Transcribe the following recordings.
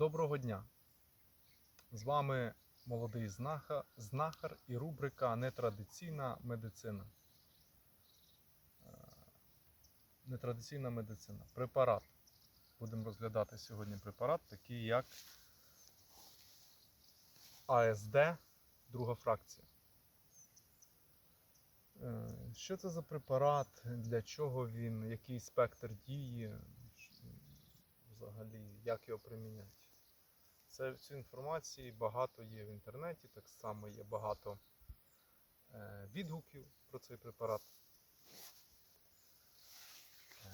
Доброго дня! З вами молодий знаха- знахар і рубрика Нетрадиційна медицина. Е, Нетрадиційна медицина. Препарат. Будемо розглядати сьогодні препарат, такий як АСД, друга фракція. Е, Що це за препарат? Для чого він? Який спектр дії? Взагалі, як його приміняти? Це цю інформації багато є в інтернеті, так само є багато е, відгуків про цей препарат. Е,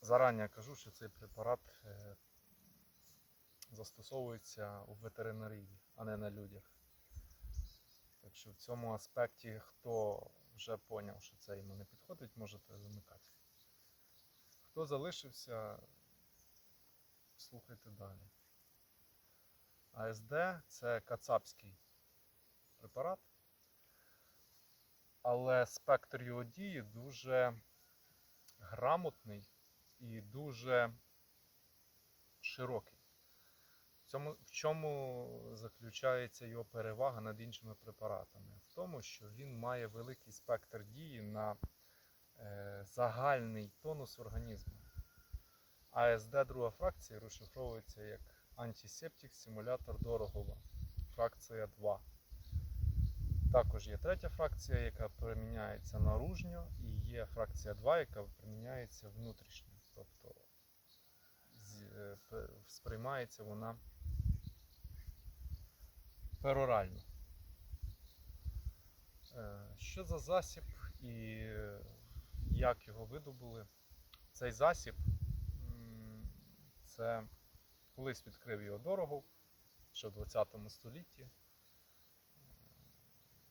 Зарані кажу, що цей препарат е, застосовується у ветеринарії, а не на людях. Так що в цьому аспекті, хто вже поняв, що це йому не підходить, можете вимикати. Хто залишився, слухайте далі. АСД це кацапський препарат, але спектр його дії дуже грамотний і дуже широкий. В цьому, в чому заключається його перевага над іншими препаратами? В тому, що він має великий спектр дії на е, загальний тонус організму. АСД друга фракція розшифровується як антисептик стимулятор дорогова. Фракція 2. Також є третя фракція, яка приміняється наружньо, і є фракція 2, яка приміняється внутрішньо. Тобто е, сприймається вона перорально. Е, Що за засіб і як його видобули? Цей засіб це колись відкрив його дорого, ще в 20 столітті.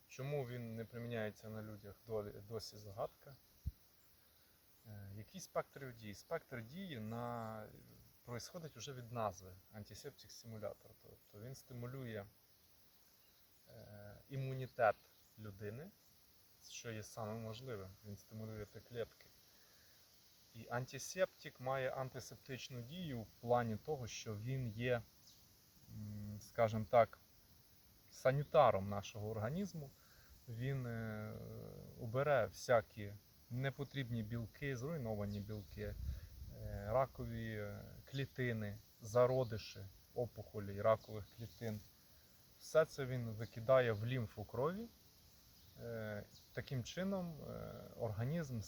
Чому він не приміняється на людях досі загадка. Е, Який спектр дії? Спектр дії на... происходить вже від назви антисептик стимулятор. Тобто він стимулює е, імунітет людини, що є самим можливим. Він стимулює Т-клітки. І антисептик має антисептичну дію в плані того, що він є, скажімо так, санітаром нашого організму. Він е, убере всякі непотрібні білки, зруйновані білки, е, ракові е, клітини, зародиші, опухолі ракових клітин. Все це він викидає в лімфу крові. Таким чином організм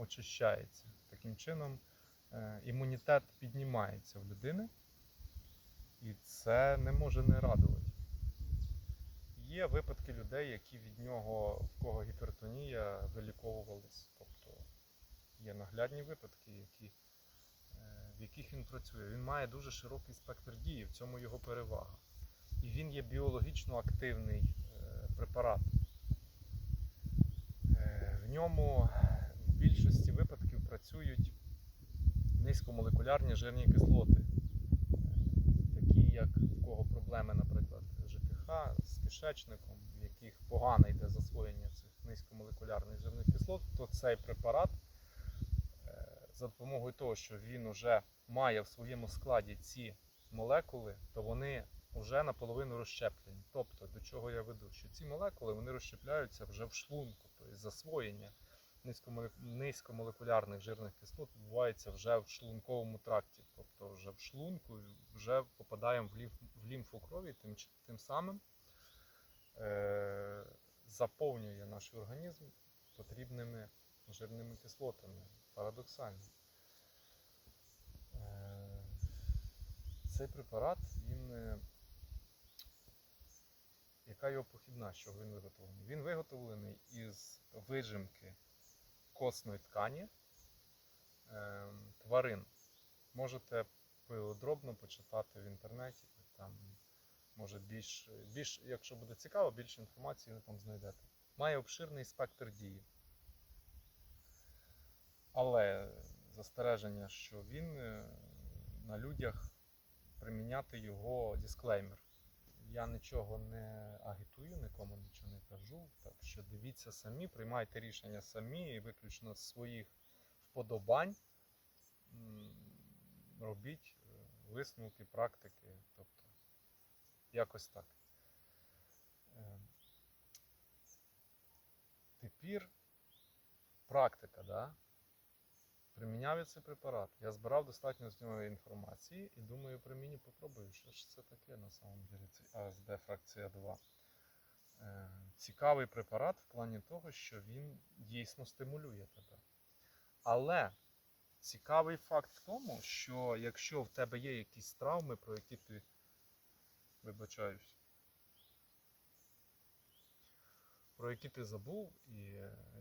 самоочищається. Таким чином е, імунітет піднімається в людини, і це не може не радувати. Є випадки людей, які від нього, в кого гіпертонія, виліковувались. Тобто є наглядні випадки, які, е, в яких він працює. Він має дуже широкий спектр дії, в цьому його перевага. І він є біологічно активний е, препарат. В ньому більшості випадків працюють низькомолекулярні жирні кислоти, такі як в кого проблеми, наприклад, ЖКХ з кишечником, в яких погано йде засвоєння цих низькомолекулярних жирних кислот, то цей препарат е, за допомогою того, що він вже має в своєму складі ці молекули, то вони вже наполовину розщеплені. Тобто, до чого я веду? Що ці молекули вони розщепляються вже в шлунку, тобто засвоєння низькомолекулярних жирних кислот відбувається вже в шлунковому тракті, тобто вже в шлунку, вже попадаємо в, лімф, в лімфу крові, тим, тим самим е, заповнює наш організм потрібними жирними кислотами. Парадоксально. Е, цей препарат, він. е, Яка його похідна, що він виготовлений? Він виготовлений із вижимки костної ткані е, тварин. Можете подробно почитати в інтернеті. Там може більш, більш, якщо буде цікаво, більше інформації ви там знайдете. Має обширний спектр дії. Але застереження, що він е, на людях приміняти його дисклеймер. Я нічого не агітую, нікому нічого не кажу. Так що дивіться самі, приймайте рішення самі і виключно з своїх вподобань робіть е, висновки, практики. Тобто, якось так. Е, Тепер практика, да? Приміняв цей препарат. Я збирав достатньо з нього інформації і думаю, приміню, попробую, що ж це таке на самом деле, цей АСД фракція 2. Е, Цікавий препарат в плані того, що він дійсно стимулює тебе. Але цікавий факт в тому, що якщо в тебе є якісь травми, про які ти вибачаюсь, про які ти забув, і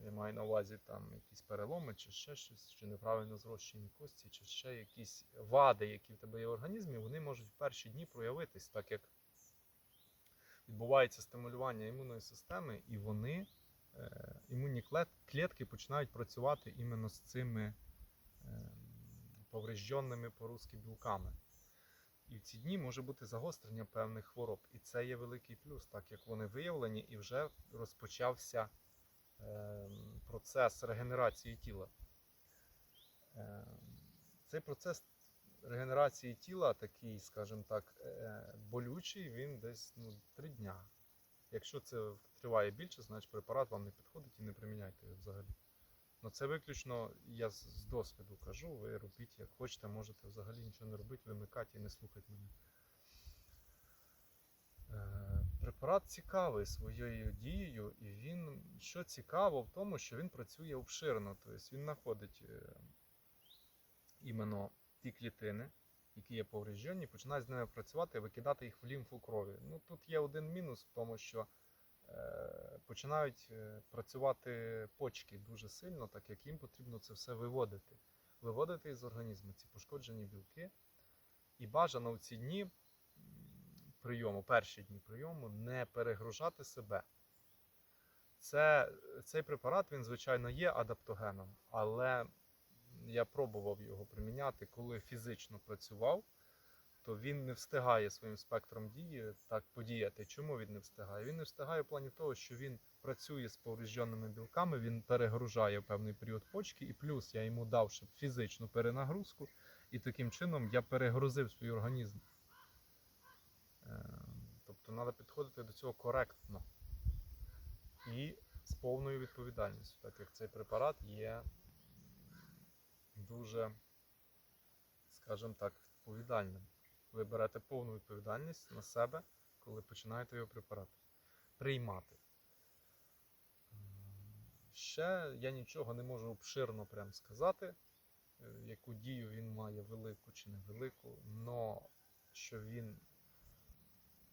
я маю на увазі там якісь переломи, чи ще щось, чи неправильно зрощені кості, чи ще якісь вади, які в тебе є в організмі, вони можуть в перші дні проявитись, так як відбувається стимулювання імунної системи, і вони, е, імунні клітки починають працювати іменно з цими е, поврежденими по-русски білками. І в ці дні може бути загострення певних хвороб. І це є великий плюс, так як вони виявлені і вже розпочався е, процес регенерації тіла. Е, цей процес регенерації тіла, такий, скажімо так, е, болючий, він десь ну, 3 дня. Якщо це триває більше, значить препарат вам не підходить і не приміняйте його взагалі. Ну це виключно я з, досвіду кажу, ви робіть як хочете, можете взагалі нічого не робити, вимикати і не слухати мене. Е, Препарат цікавий своєю дією, і він, що цікаво в тому, що він працює обширно. Тобто він знаходить е, іменно ті клітини, які є повреждені, починає з ними працювати і викидати їх в лімфу крові. Ну тут є один мінус в тому, що починають е, працювати почки дуже сильно, так як їм потрібно це все виводити. Виводити із організму ці пошкоджені білки. І бажано в ці дні прийому, перші дні прийому, не перегружати себе. Це, цей препарат, він, звичайно, є адаптогеном, але я пробував його приміняти, коли фізично працював, то він не встигає своїм спектром дії так подіяти. Чому він не встигає? Він не встигає в плані того, що він працює з поврежденими білками, він перегружає в певний період почки, і плюс я йому дав ще фізичну перенагрузку, і таким чином я перегрузив свій організм. Е, Тобто треба підходити до цього коректно і з повною відповідальністю, так як цей препарат є дуже, скажімо так, відповідальним. Ви берете повну відповідальність на себе, коли починаєте його препарат приймати. Ще я нічого не можу обширно прям сказати, е, яку дію він має велику чи невелику, але що він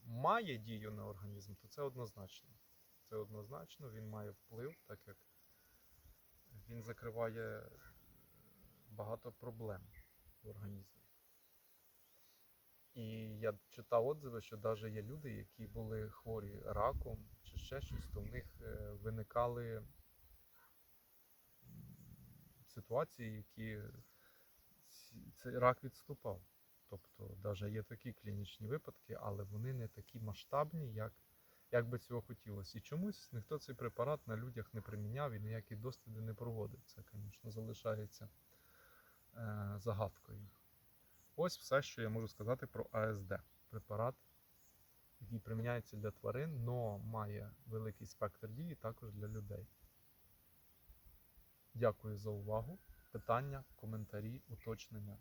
має дію на організм, то це однозначно. Це однозначно, він має вплив, так як він закриває багато проблем в організмі. І я читав отзиви, що навіть є люди, які були хворі раком чи ще щось, то в них е, виникали ситуації, які цей рак відступав. Тобто, навіть є такі клінічні випадки, але вони не такі масштабні, як, як би цього хотілося. І чомусь ніхто цей препарат на людях не приміняв і ніякі досліди не проводив. Це, звісно, залишається е, загадкою. Ось все, що я можу сказати про АСД. Препарат, який приміняється для тварин, але має великий спектр дії також для людей. Дякую за увагу. Питання, коментарі, уточнення.